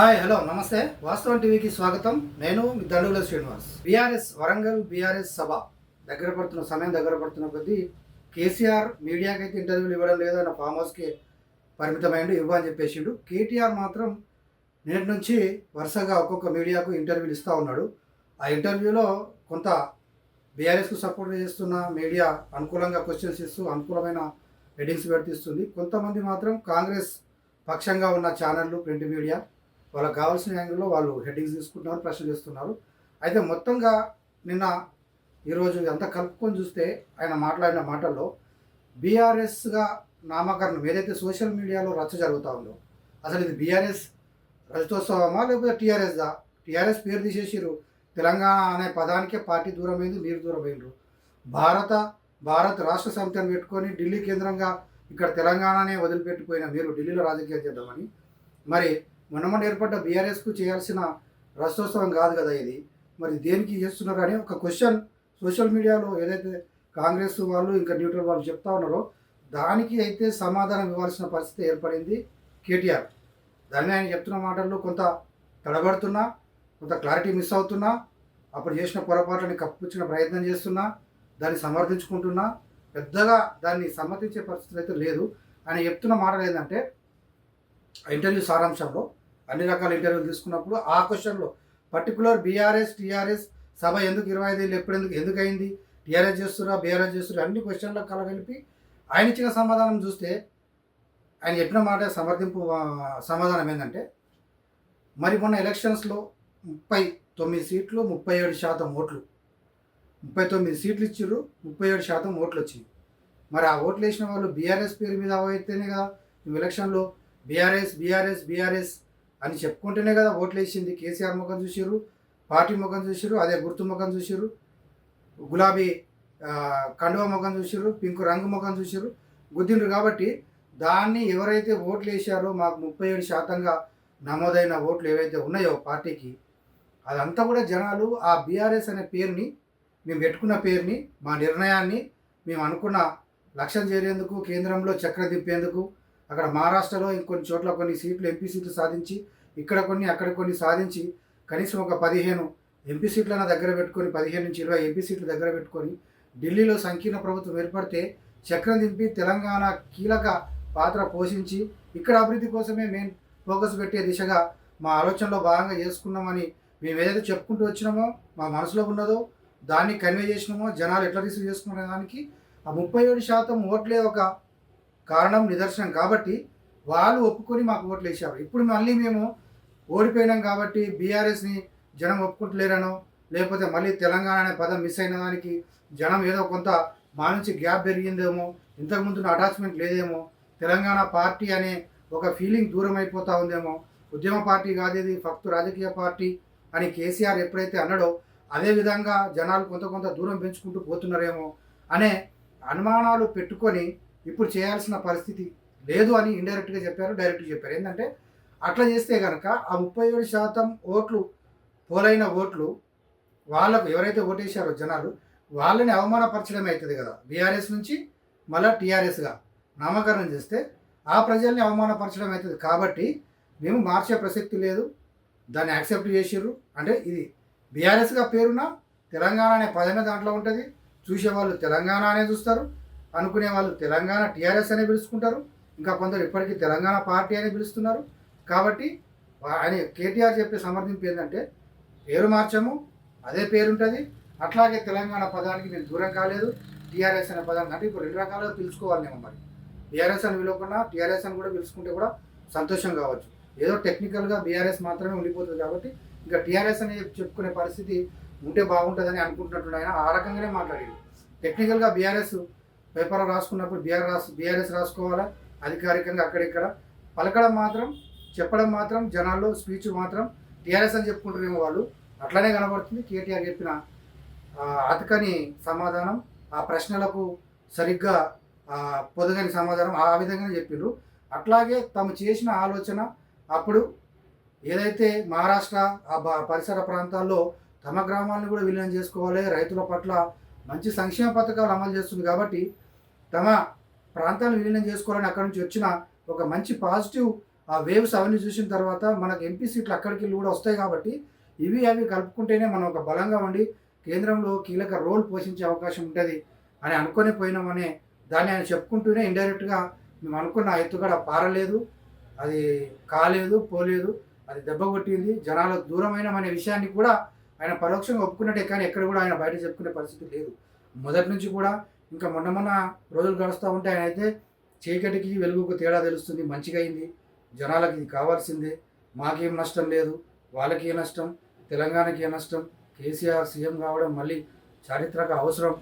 Hi hello నమస్తే. వాస్తవం టీవీకి స్వాగతం. నేను మీ దండుగుల శ్రీనివాస్. బీఆర్ఎస్ వరంగల్ బీఆర్ఎస్ సభ దగ్గర పడుతున్న సమయం దగ్గర పడుతున్న కొద్దీ కేసీఆర్ మీడియాకి అయితే ఇంటర్వ్యూలు ఇవ్వడం లేదు ఆయన ఫామ్ హౌస్కి పరిమితమైండు ఇవ్వని చెప్పేసిండు. కేటీఆర్ మాత్రం నేటి నుంచి వరుసగా ఒక్కొక్క మీడియాకు ఇంటర్వ్యూలు ఇస్తూ ఉన్నాడు. ఆ ఇంటర్వ్యూలో కొంత బీఆర్ఎస్కు సపోర్ట్ చేస్తున్న మీడియా అనుకూలంగా క్వశ్చన్స్ ఇస్తూ అనుకూలమైన హెడ్డింగ్స్ పెడుతుంది కొంతమంది మాత్రం కాంగ్రెస్ పక్షంగా ఉన్న ఛానళ్ళు ప్రింట్ మీడియా వాళ్ళకి కావాల్సిన యాంగిల్లో వాళ్ళు హెడ్డింగ్స్ తీసుకుంటున్నారు ప్రశ్నలు చేస్తున్నారు. అయితే మొత్తంగా నిన్న ఈరోజు ఎంత కలుపుకొని చూస్తే ఆయన మాట్లాడిన మాటల్లో బీఆర్ఎస్గా నామకరణం ఏదైతే సోషల్ మీడియాలో రచ్చ జరుగుతూ ఉందో అసలు ఇది బీఆర్ఎస్ రజతోత్సవమా లేకపోతే టీఆర్ఎస్దా? టీఆర్ఎస్ పేరు తీసేసిరు తెలంగాణ అనే పదానికే పార్టీ దూరమైంది మీరు దూరమైనరు భారత భారత్ రాష్ట్ర సమితిని పెట్టుకొని ఢిల్లీ కేంద్రంగా ఇక్కడ తెలంగాణనే వదిలిపెట్టిపోయిన మీరు ఢిల్లీలో రాజకీయం చేద్దామని. మరి మొన్నమొన్న ఏర్పడ్డ బీఆర్ఎస్కు చేయాల్సిన రాష్ట్రోత్సవం కాదు కదా ఇది. మరి దేనికి చేస్తున్నారు అని ఒక క్వశ్చన్ సోషల్ మీడియాలో ఏదైతే కాంగ్రెస్ వాళ్ళు ఇంకా న్యూట్రల్ వాళ్ళు చెప్తా ఉన్నారో దానికి అయితే సమాధానం ఇవ్వాల్సిన పరిస్థితి ఏర్పడింది కేటీఆర్. దాన్ని ఆయన చెప్తున్న మాటల్లో కొంత తడబడుతున్నా కొంత క్లారిటీ మిస్ అవుతున్నా అప్పుడు చేసిన పొరపాట్లని కప్పుచ్చిన ప్రయత్నం చేస్తున్నా దాన్ని సమర్థించుకుంటున్నా పెద్దగా దాన్ని సమ్మతించే పరిస్థితి అయితే లేదు. ఆయన చెప్తున్న మాటలు ఏంటంటే ఇంటర్వ్యూ సారాంశంలో అన్ని రకాల ఇంటర్వ్యూలు తీసుకున్నప్పుడు ఆ క్వశ్చన్లో పర్టికులర్ బీఆర్ఎస్ టీఆర్ఎస్ సభ ఎందుకు ఇరవై ఐదు ఏళ్ళు ఎప్పుడు ఎందుకు ఎందుకు అయింది? టీఆర్ఎస్ చేస్తురా బీఆర్ఎస్ చేస్తురా అన్ని క్వశ్చన్లకు కలగలిపి ఆయన ఇచ్చిన సమాధానం చూస్తే ఆయన చెప్పిన మాట సమర్థింపు సమాధానం ఏంటంటే మరి మొన్న ఎలక్షన్స్లో ముప్పై తొమ్మిది సీట్లు ముప్పై ఏడు శాతం ఓట్లు. ముప్పై తొమ్మిది సీట్లు ఇచ్చిర్రు ముప్పై ఏడు శాతం ఓట్లు వచ్చింది మరి ఆ ఓట్లు వేసిన వాళ్ళు బీఆర్ఎస్ పేరు మీద అవైతేనే కదా. ఎలక్షన్లో బీఆర్ఎస్ బీఆర్ఎస్ బీఆర్ఎస్ అని చెప్పుకుంటేనే కదా ఓట్లు వేసింది కేసీఆర్ ముఖం చూసిర్రు పార్టీ ముఖం చూసిర్రు అదే గుర్తు ముఖం చూసిర్రు. గులాబీ కండువ ముఖం చూసిర్రు పింక్ రంగు ముఖం చూసిర్రు గుద్దిండ్రు కాబట్టి దాన్ని ఎవరైతే ఓట్లు వేసారో మాకు ముప్పై ఏడు శాతంగా నమోదైన ఓట్లు ఏవైతే ఉన్నాయో పార్టీకి అదంతా కూడా జనాలు ఆ బీఆర్ఎస్ అనే పేరుని మేము పెట్టుకున్న పేరుని మా నిర్ణయాన్ని మేము అనుకున్న లక్ష్యం చేరేందుకు కేంద్రంలో చక్ర తిప్పేందుకు అక్కడ మహారాష్ట్రలో ఇంకొన్ని చోట్ల కొన్ని సీట్లు ఎంపీ సీట్లు సాధించి ఇక్కడ కొన్ని అక్కడ కొన్ని సాధించి కనీసం ఒక పదిహేను ఎంపీ సీట్లను దగ్గర పెట్టుకొని పదిహేను నుంచి ఇరవై ఎంపీ సీట్లు దగ్గర పెట్టుకొని ఢిల్లీలో సంకీర్ణ ప్రభుత్వం ఏర్పడితే చక్రం దింపి తెలంగాణ కీలక పాత్ర పోషించి ఇక్కడ అభివృద్ధి కోసమే మేము ఫోకస్ పెట్టే దిశగా మా ఆలోచనలో భాగంగా చేసుకున్నామని మేము ఏదైతే చెప్పుకుంటూ వచ్చినామో మా మనసులో ఉన్నదో దాన్ని కన్వే చేసినామో జనాలు ఎట్లా రిసీవ్ చేసుకునే దానికి ఆ ముప్పై ఏడు శాతం ఓట్లే ఒక కారణం నిదర్శనం. కాబట్టి వాళ్ళు ఒప్పుకొని మాకు ఓట్లు వేసారు ఇప్పుడు మళ్ళీ మేము ఓడిపోయినాం కాబట్టి బీఆర్ఎస్ని జనం ఒప్పుకుంటలేరనో లేకపోతే మళ్ళీ తెలంగాణ అనే పదం మిస్ అయిన దానికి జనం ఏదో కొంత మా నుంచి గ్యాప్ పెరిగిందేమో ఇంతకుముందు అటాచ్మెంట్ లేదేమో తెలంగాణ పార్టీ అనే ఒక ఫీలింగ్ దూరం అయిపోతా ఉందేమో ఉద్యమ పార్టీ కాదు ఇది ఫక్తు రాజకీయ పార్టీ అని కేసీఆర్ ఎప్పుడైతే అన్నాడో అదే విధంగా జనాలు కొంత కొంత దూరం పెంచుకుంటూ పోతున్నారేమో అనే అనుమానాలు పెట్టుకొని ఇప్పుడు చేయాల్సిన పరిస్థితి లేదు అని ఇండైరెక్ట్గా చెప్పారు డైరెక్ట్గా చెప్పారు. ఏంటంటే అట్లా చేస్తే కనుక ఆ ముప్పై ఏడు శాతం ఓట్లు పోలైన ఓట్లు వాళ్ళకు ఎవరైతే ఓటేశారో జనాలు వాళ్ళని అవమానపరచడమే అవుతుంది కదా. బీఆర్ఎస్ నుంచి మళ్ళీ టీఆర్ఎస్గా నామకరణం చేస్తే ఆ ప్రజల్ని అవమానపరచడం అవుతుంది. కాబట్టి మేము మార్చే ప్రసక్తి లేదు. దాన్ని యాక్సెప్ట్ చేసిర్రు. అంటే ఇది బీఆర్ఎస్గా పేరున తెలంగాణ అనే పదమే దాంట్లో ఉంటుంది. చూసేవాళ్ళు తెలంగాణ అనే చూస్తారు. అనుకునే వాళ్ళు తెలంగాణ టీఆర్ఎస్ అనే పిలుచుకుంటారు. ఇంకా కొందరు ఇప్పటికీ తెలంగాణ పార్టీ అని పిలుస్తున్నారు. కాబట్టి ఆయన కేటీఆర్ చెప్పే సమర్థింపు ఏంటంటే పేరు మార్చము అదే పేరు ఉంటుంది అట్లాగే తెలంగాణ పదానికి నేను దూరం కాలేదు టీఆర్ఎస్ అనే పదాన్ని. అంటే ఇప్పుడు రెండు రకాలుగా పిలుచుకోవాలేమో మరి. టీఆర్ఎస్ అని పిలవకుండా టీఆర్ఎస్ అని కూడా పిలుచుకుంటే కూడా సంతోషం కావచ్చు. ఏదో టెక్నికల్గా బీఆర్ఎస్ మాత్రమే ఉండిపోతుంది కాబట్టి ఇంకా టీఆర్ఎస్ అని చెప్పుకునే పరిస్థితి ఉంటే బాగుంటుందని అనుకుంటున్నట్టు ఆయన ఆ రకంగానే మాట్లాడాడు. టెక్నికల్గా బీఆర్ఎస్ పేపర్ రాసుకున్నప్పుడు బీఆర్ రాసు బీఆర్ఎస్ రాసుకోవాలా? అధికారికంగా అక్కడిక్కడ పలకడం మాత్రం చెప్పడం మాత్రం జనాల్లో స్పీచ్ మాత్రం టీఆర్ఎస్ అని చెప్పుకుంటారేమో వాళ్ళు. అట్లనే కనబడుతుంది. కేటీఆర్ చెప్పిన అతకని సమాధానం ఆ ప్రశ్నలకు సరిగ్గా పొదగని సమాధానం ఆ విధంగానే చెప్పిండ్రు అట్లాగే తాము చేసిన ఆలోచన అప్పుడు ఏదైతే మహారాష్ట్ర ఆ పరిసర ప్రాంతాల్లో తమ గ్రామాలను కూడా విలీనం చేసుకోవాలి రైతుల పట్ల మంచి సంక్షేమ పథకాలు అమలు చేస్తుంది కాబట్టి తమ ప్రాంతాలను విలీనం చేసుకోవాలని అక్కడి నుంచి వచ్చిన ఒక మంచి పాజిటివ్ ఆ వేవ్స్ అవన్నీ చూసిన తర్వాత మనకు ఎంపీ సీట్లు అక్కడికి వెళ్ళి కూడా వస్తాయి కాబట్టి ఇవి అవి కలుపుకుంటేనే మనం ఒక బలంగా ఉండి కేంద్రంలో కీలక రోల్ పోషించే అవకాశం ఉంటుంది అని అనుకొని పోయినామనే దాన్ని ఆయన చెప్పుకుంటూనే ఇండైరెక్ట్గా మేము అనుకున్న ఎత్తుగడ పారలేదు. అది కాలేదు పోలేదు అది దెబ్బ కొట్టింది. జనాలకు దూరమైన అనే విషయాన్ని కూడా ఆయన పరోక్షంగా ఒప్పుకున్నట్టే కానీ ఎక్కడ కూడా ఆయన బయట చెప్పుకునే పరిస్థితి లేదు. మొదటి నుంచి కూడా ఇంకా మొన్న మొన్న రోజులు గడుస్తూ ఉంటే ఆయన అయితే చీకటికి వెలుగుకు తేడా తెలుస్తుంది మంచిగా అయింది. జనాలకు ఇది కావాల్సిందే. మాకేం నష్టం లేదు. వాళ్ళకి ఏ నష్టం? తెలంగాణకి ఏ నష్టం? కేసీఆర్ సీఎం కావడం మళ్ళీ చారిత్రక అవసరం.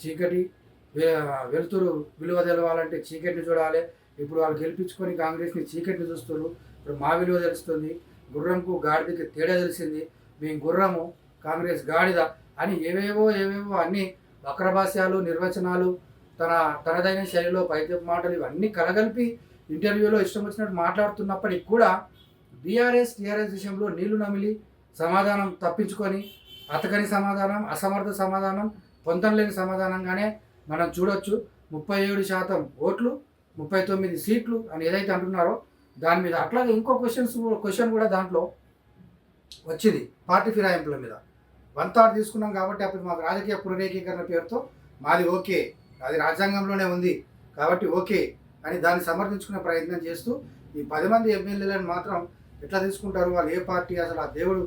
చీకటి వెలుతురు విలువ తెలవాలంటే చీకటిని చూడాలి. ఇప్పుడు వాళ్ళు గెలిపించుకొని కాంగ్రెస్ని చీకటిని చూస్తారు ఇప్పుడు మా విలువ తెలుస్తుంది. గుర్రంకు గాడిదకి తేడా తెలిసింది. మేము గుర్రము కాంగ్రెస్ గాడిద అని ఏవేవో ఏవేవో అన్ని వక్రభాష్యాలు నిర్వచనాలు తన తనదైన శైలిలో పైద్య మాటలు ఇవన్నీ కలగలిపి ఇంటర్వ్యూలో ఇష్టం వచ్చినట్టు మాట్లాడుతున్నప్పటికి కూడా బీఆర్ఎస్ టీఆర్ఎస్ విషయంలో నీళ్ళు నమిలి సమాధానం తప్పించుకొని అతకని సమాధానం అసమర్థ సమాధానం పొందలేని సమాధానంగానే మనం చూడొచ్చు. ముప్పై ఏడు శాతం ఓట్లు ముప్పై తొమ్మిది సీట్లు అని ఏదైతే అంటున్నారో దాని మీద అట్లాగే ఇంకో క్వశ్చన్స్ క్వశ్చన్ కూడా దాంట్లో వచ్చింది పార్టీ ఫిరాయింపుల మీద. వన్ థర్డ్ తీసుకున్నాం కాబట్టి అప్పుడు మాకు రాజకీయ పునరేకీకరణ పేరుతో మాది ఓకే. అది రాజ్యాంగంలోనే ఉంది. కాబట్టి ఓకే అని దాన్ని సమర్థించుకునే ప్రయత్నం చేస్తూ ఈ పది మంది ఎమ్మెల్యేలను మాత్రం ఎట్లా తీసుకుంటారు? వాళ్ళు ఏ పార్టీ అసలు? ఆ దేవుడు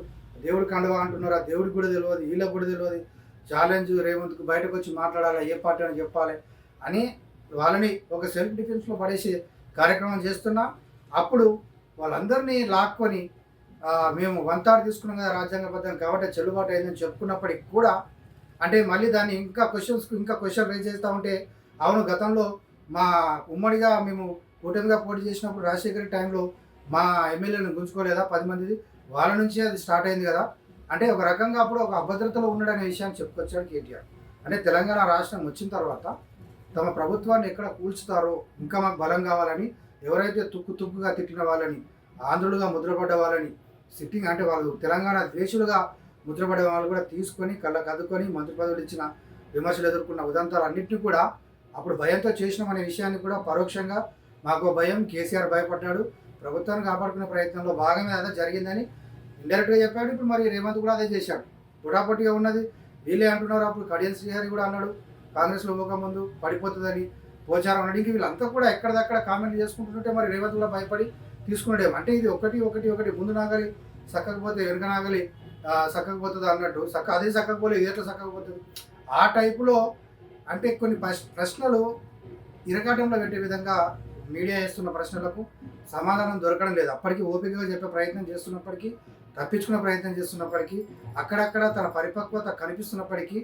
దేవుడు కండవా అంటున్నారు? ఆ దేవుడికి కూడా తెలియదు వీళ్ళకి కూడా తెలియదు. ఛాలెంజ్ రేవంత్కు బయటకు వచ్చి మాట్లాడాలి? ఏ పార్టీ అని చెప్పాలి అని వాళ్ళని ఒక సెల్ఫ్ డిఫెన్స్లో పడేసి కార్యక్రమం చేస్తున్నా. అప్పుడు వాళ్ళందరినీ లాక్కొని మేము వంతాడు తీసుకున్నాం కదా రాజ్యాంగబద్ధం కాబట్టి చెల్లుబాటు అయిందని చెప్పుకున్నప్పటికి కూడా అంటే మళ్ళీ దాన్ని ఇంకా క్వశ్చన్స్ ఇంకా క్వశ్చన్ రేజ్ చేస్తూ ఉంటే అవును గతంలో మా ఉమ్మడిగా మేము కూటమిగా పోటీ చేసినప్పుడు రాజశేఖర్ టైంలో మా ఎమ్మెల్యేలను గుంజుకోలేదా పది మందిది? వాళ్ళ నుంచి అది స్టార్ట్ అయింది కదా. అంటే ఒక రకంగా అప్పుడు ఒక అభద్రతలో ఉన్నాడనే విషయాన్ని చెప్పుకొచ్చాడు కేటీఆర్. అంటే తెలంగాణ రాష్ట్రం వచ్చిన తర్వాత తమ ప్రభుత్వాన్ని ఎక్కడ కూల్చుతారో ఇంకా మాకు బలం కావాలని ఎవరైతే తుక్కు తుక్కుగా తిట్టిన వాళ్ళని ఆంధ్రులుగా ముద్రపడ్డ వాళ్ళని సిట్టింగ్ అంటే వాళ్ళు తెలంగాణ ద్వేషులుగా ముద్రపడే వాళ్ళు కూడా తీసుకొని కళ్ళ కదుకొని మంత్రి పదవులు ఇచ్చిన విమర్శలు ఎదుర్కొన్న ఉదంతాలు అన్నింటినీ కూడా అప్పుడు భయంతో చేసినాం అనే విషయాన్ని కూడా పరోక్షంగా మాకు భయం కేసీఆర్ భయపడ్డాడు. ప్రభుత్వాన్ని కాపాడుకునే ప్రయత్నంలో భాగమే అదే జరిగిందని ఇండైరెక్ట్గా చెప్పాడు. ఇప్పుడు మరి రేవంత్ కూడా అదే చేశాడు. పొటాపొట్టిగా ఉన్నది. వీళ్ళే అంటున్నారు అప్పుడు కడియన్ శ్రీహరి కూడా అన్నాడు. కాంగ్రెస్లో పోకముందు పడిపోతుందని పోచారం అడిగి ఇంక వీళ్ళంతా కూడా ఎక్కడిదక్కడ కామెంట్ చేసుకుంటుంటే మరి రేవంత్ కూడా భయపడి తీసుకున్నాడేమో. అంటే ఇది ఒకటి ఒకటి ఒకటి. ముందు నాగలి సక్కకపోతే వెనుక నాగలి ఆ, సక్కకపోతుంది అన్నట్టు. సక్క అదే సక్కకపోలేదు ఇది ఎట్లా సక్కకపోతుంది ఆ టైపులో అంటే కొన్ని ప్రశ్నలు ఇరకాటంలో పెట్టే విధంగా మీడియా వేస్తున్న ప్రశ్నలకు సమాధానం దొరకడం లేదు. అప్పటికి ఓపికగా చెప్పే ప్రయత్నం చేస్తున్నప్పటికీ తప్పించుకునే ప్రయత్నం చేస్తున్నప్పటికీ అక్కడక్కడ తన పరిపక్వత కనిపిస్తున్నప్పటికీ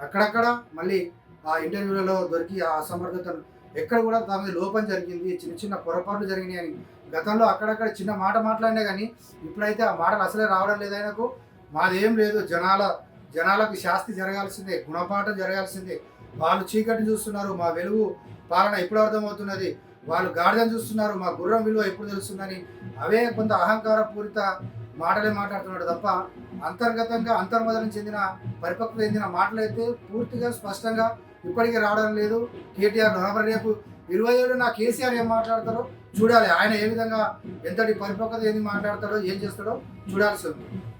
అక్కడక్కడ మళ్ళీ ఆ ఇంటర్వ్యూలలో దొరికి ఆ అసమర్థతను ఎక్కడ కూడా తమ మీద లోపం జరిగింది. చిన్న చిన్న పొరపాట్లు జరిగినాయి అని. గతంలో అక్కడక్కడ చిన్న మాట మాట్లాడినా కానీ ఇప్పుడైతే ఆ మాటలు అసలే రావడం లేదు ఆయనకు. మాదేం లేదు. జనాల జనాలకు శాస్తి జరగాల్సిందే గుణపాఠం జరగాల్సిందే. వాళ్ళు చీకటి చూస్తున్నారు. మా వెలుగు పాలన ఎప్పుడు అర్థమవుతున్నది. వాళ్ళు గాడిదని చూస్తున్నారు. మా గుర్రం విలువ ఎప్పుడు తెలుస్తుందని. అవే కొంత అహంకార పూరిత మాటలే మాట్లాడుతున్నాడు తప్ప అంతర్గతంగా అంతర్మదనం చెందిన పరిపక్వత చెందిన మాటలైతే పూర్తిగా స్పష్టంగా ఇప్పటికీ రావడం లేదు. కేటీఆర్ నవంబర్ రేపు ఇరవై ఏడు నా కేసీఆర్ ఏం మాట్లాడతారో చూడాలి. ఆయన ఏ విధంగా ఎంతటి పరిపక్వత ఏంది మాట్లాడతాడో ఏం చేస్తాడో చూడాల్సి ఉంది.